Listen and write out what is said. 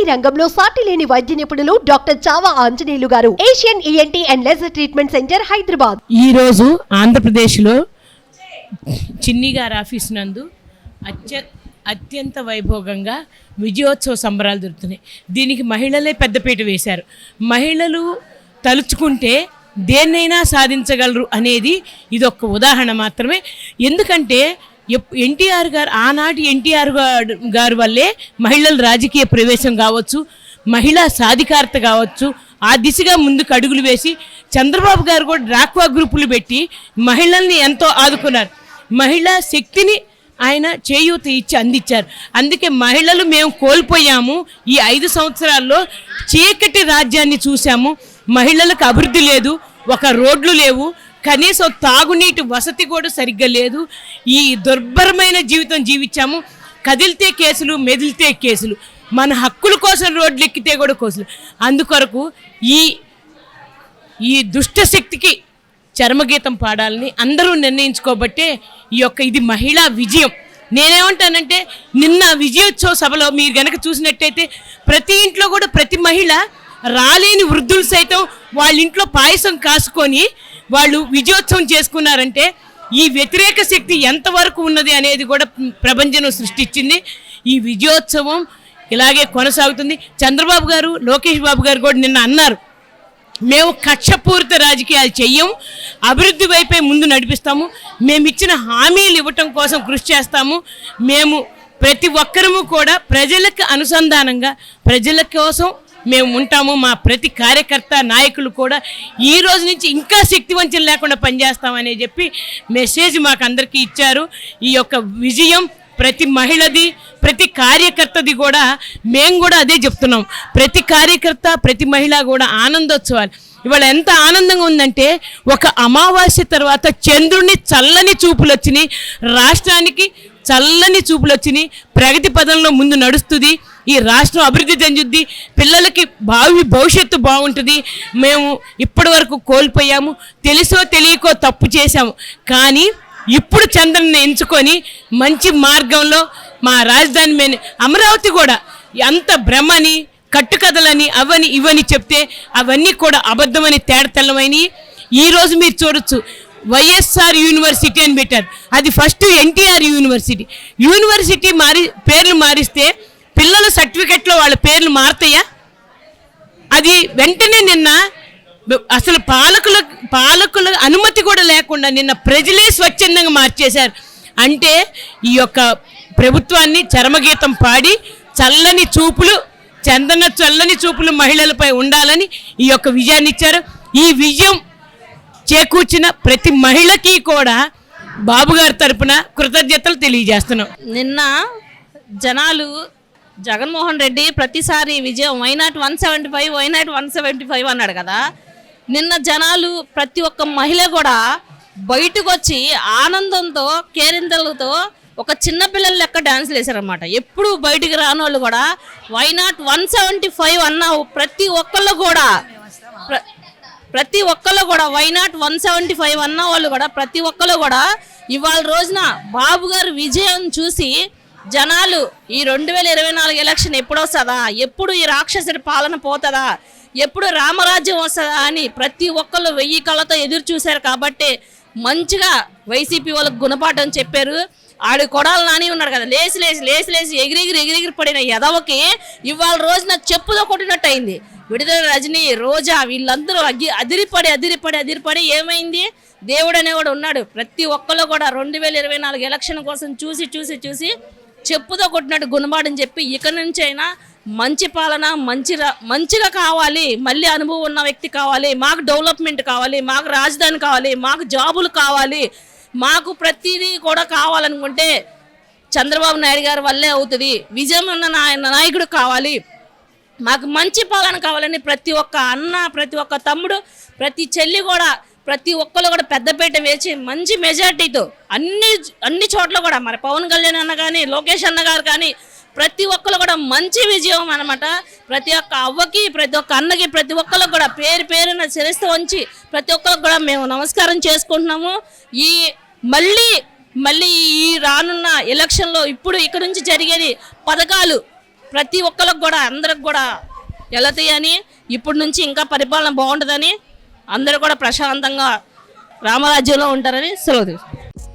ENT రంగంలో సాటి లేని వైద్య నిపుణులు doctor Chava Anjaneyulu garu. Asian ENT and laser treatment centre Hyderabad. ఈ రోజు ఆంధ్రప్రదేశ్లో చిన్ని గారి ఆఫీస్ నందు అత్య అత్యంత వైభోగంగా విజయోత్సవ సంబరాలు జరుగుతున్నాయి. దీనికి మహిళలే పెద్దపీట వేశారు. మహిళలు తలుచుకుంటే దేన్నైనా సాధించగలరు అనేది ఇది ఒక ఉదాహరణ మాత్రమే. ఎందుకంటే ఎన్టీఆర్ గారు ఆనాటి ఎన్టీఆర్ గారు గారి వల్లే మహిళల రాజకీయ ప్రవేశం కావచ్చు మహిళా సాధికారత కావచ్చు ఆ దిశగా ముందుకు అడుగులు వేసి చంద్రబాబు గారు కూడా డ్రాక్వా గ్రూపులు పెట్టి మహిళల్ని ఎంతో ఆదుకున్నారు. మహిళా శక్తిని ఆయన చేయూత ఇచ్చి అందించారు. అందుకే మహిళలు మేము కోల్పోయాము. ఈ ఐదు సంవత్సరాల్లో చీకటి రాజ్యాన్ని చూసాము మహిళలకు అభివృద్ధి లేదు. ఒక రోడ్లు లేవు. కనీసం తాగునీటి వసతి కూడా సరిగ్గా లేదు. ఈ దుర్భరమైన జీవితం జీవించాము. కదిలితే కేసులు మెదిలితే కేసులు. మన హక్కుల కోసం రోడ్లు ఎక్కితే కూడా కేసులు. అందుకొరకు ఈ ఈ దుష్ట శక్తికి చర్మగీతం పాడాలని అందరూ నిర్ణయించుకోబట్టే ఈ యొక్క ఇది మహిళా విజయం. నేనేమంటానంటే నిన్న విజయోత్సవ సభలో మీరు గనక చూసినట్టయితే ప్రతి ఇంట్లో కూడా ప్రతి మహిళ రాలేని వృద్ధులు సైతం వాళ్ళ ఇంట్లో పాయసం కాసుకొని వాళ్ళు విజయోత్సవం చేసుకున్నారంటే ఈ వ్యతిరేక శక్తి ఎంతవరకు ఉన్నది అనేది కూడా ప్రపంచం సృష్టించింది. ఈ విజయోత్సవం ఇలాగే కొనసాగుతుంది. చంద్రబాబు గారు లోకేష్ బాబు గారు కూడా నిన్న అన్నారు మేము కక్షపూరిత రాజకీయాలు చెయ్యము అభివృద్ధి వైపే ముందు నడిపిస్తాము మేము ఇచ్చిన హామీలు ఇవ్వటం కోసం కృషి చేస్తాము మేము ప్రతి ఒక్కరము కూడా ప్రజలకు అనుసంధానంగా ప్రజల కోసం మేము ఉంటాము మా ప్రతి కార్యకర్త నాయకులు కూడా ఈ రోజు నుంచి ఇంకా శక్తివంచన లేకుండా పనిచేస్తామని చెప్పి మెసేజ్ మాకు అందరికీ ఇచ్చారు. ఈ యొక్క విజయం ప్రతి మహిళది ప్రతి కార్యకర్తది కూడా మేము కూడా అదే చెప్తున్నాం. ప్రతి కార్యకర్త ప్రతి మహిళ కూడా ఆనందోత్సవాలు. ఇవాళ ఎంత ఆనందంగా ఉందంటే ఒక అమావాస్య తర్వాత చంద్రుని చల్లని చూపులు వచ్చినాయి రాష్ట్రానికి చల్లని చూపులు వచ్చినాయి ప్రగతి పదంలో ముందు నడుస్తుంది. ఈ రాష్ట్రం అభివృద్ధి చెందుద్ది పిల్లలకి భావి భవిష్యత్తు బాగుంటుంది. మేము ఇప్పటి వరకు కోల్పోయాము తెలుసో తెలియకో తప్పు చేశాము. కానీ ఇప్పుడు చంద్రని ఎంచుకొని మంచి మార్గంలో మా రాజధాని మీద అమరావతి కూడా అంత భ్రమని కట్టుకథలని అవని ఇవని చెప్తే అవన్నీ కూడా అబద్ధమని తేడతెల్లమైనవి ఈరోజు మీరు చూడొచ్చు వైఎస్ఆర్ యూనివర్సిటీ అని పెట్టారు. అది ఫస్ట్ ఎన్టీఆర్ యూనివర్సిటీ. యూనివర్సిటీ మారి పేర్లు మారిస్తే పిల్లల సర్టిఫికెట్లో వాళ్ళ పేర్లు మారుతాయా? అది వెంటనే నిన్న అసలు పాలకుల పాలకుల అనుమతి కూడా లేకుండా నిన్న ప్రజలే స్వచ్ఛందంగా మార్చేశారు. అంటే ఈ యొక్క ప్రభుత్వాన్ని చరమగీతం పాడి చల్లని చూపులు చందన చల్లని చూపులు మహిళలపై ఉండాలని ఈ యొక్క విజయాన్ని ఇచ్చారు. ఈ విజయం చేకూర్చిన ప్రతి మహిళకి కూడా బాబు గారి తరపున కృతజ్ఞతలు తెలియజేస్తున్నాం. నిన్న జనాలు జగన్మోహన్ రెడ్డి ప్రతిసారి విజయం why not one seventy five why not one seventy five అన్నాడు కదా. నిన్న జనాలు ప్రతి ఒక్క మహిళ కూడా బయటకు వచ్చి ఆనందంతో కేరింతలతో ఒక చిన్న పిల్లల లెక్క డాన్సులు వేశారనమాట ఎప్పుడు బయటికి రాని వాళ్ళు కూడా వైనాట్ వన్ సెవెంటీ ఫైవ్ అన్న ప్రతి ఒక్కళ్ళు కూడా ప్ర- ప్రతి ఒక్కళ్ళు కూడా వైనాట్ వన్ సెవెంటీ ఫైవ్ అన్న వాళ్ళు కూడా ప్రతి ఒక్కళ్ళు కూడా ఇవాళ రోజున బాబు గారు విజయం చూసి జనాలు ఈ రెండు వేల ఇరవై నాలుగు ఎలక్షన్ ఎప్పుడు వస్తుందా? ఎప్పుడు ఈ రాక్షసుడి పాలన పోతుందా? ఎప్పుడు రామరాజ్యం వస్తుందా అని ప్రతి ఒక్కళ్ళు వెయ్యి కళ్ళతో ఎదురు చూశారు కాబట్టి మంచిగా వైసీపీ వాళ్ళకు గుణపాఠం చెప్పారు. ఆడి కొడాలు నాని ఉన్నాడు కదా లేచి లేచి లేచి లేచి ఎగిరిగిరి ఎగిరిగిరి పడిన ఎదవకి ఇవాళ రోజున చెప్పుతో కొట్టినట్టు అయింది. విడుదల రజనీ రోజా వీళ్ళందరూ అగి అదిరిపడి అదిరిపడి అదిరిపడి ఏమైంది? దేవుడు అనేవాడు ఉన్నాడు. ప్రతి ఒక్కళ్ళు కూడా రెండు వేల ఇరవై నాలుగు ఎలక్షన్ కోసం చూసి చూసి చూసి చెప్పుతో కొట్టినట్టు గుణపాఠం చెప్పి ఇక నుంచి అయినా మంచి పాలన మంచి మంచిగా కావాలి మళ్ళీ అనుభవం ఉన్న వ్యక్తి కావాలి మాకు డెవలప్మెంట్ కావాలి మాకు రాజధాని కావాలి మాకు జాబులు కావాలి మాకు ప్రతిదీ కూడా కావాలనుకుంటే చంద్రబాబు నాయుడు గారి వల్లే అవుతుంది. విజయం ఉన్న నాయకుడు కావాలి. మాకు మంచి పాలన కావాలని ప్రతి ఒక్క అన్న ప్రతి ఒక్క తమ్ముడు ప్రతి చెల్లి కూడా ప్రతి ఒక్కరు కూడా పెద్దపేట వేసి మంచి మెజార్టీతో అన్ని అన్ని చోట్ల కూడా మరి పవన్ కళ్యాణ్ అన్న కానీ లోకేష్ అన్న గారు కానీ ప్రతి ఒక్కరు కూడా మంచి విజయం అనమాట ప్రతి ఒక్క అవ్వకి ప్రతి ఒక్క అన్నకి ప్రతి ఒక్కరు కూడా పేరు పేరున శిరస్సు వంచి ప్రతి ఒక్కరికి కూడా మేము నమస్కారం చేసుకుంటున్నాము. ఈ మళ్ళీ మళ్ళీ ఈ రానున్న ఎలక్షన్లో ఇప్పుడు ఇక్కడ నుంచి జరిగేది పథకాలు ప్రతి ఒక్కరికి కూడా అందరికి కూడా వెళతాయని ఇప్పటి నుంచి ఇంకా పరిపాలన బాగుంటుందని అందరూ కూడా ప్రశాంతంగా రామరాజ్యంలో ఉంటారని సెలవు తీసుకుంటారు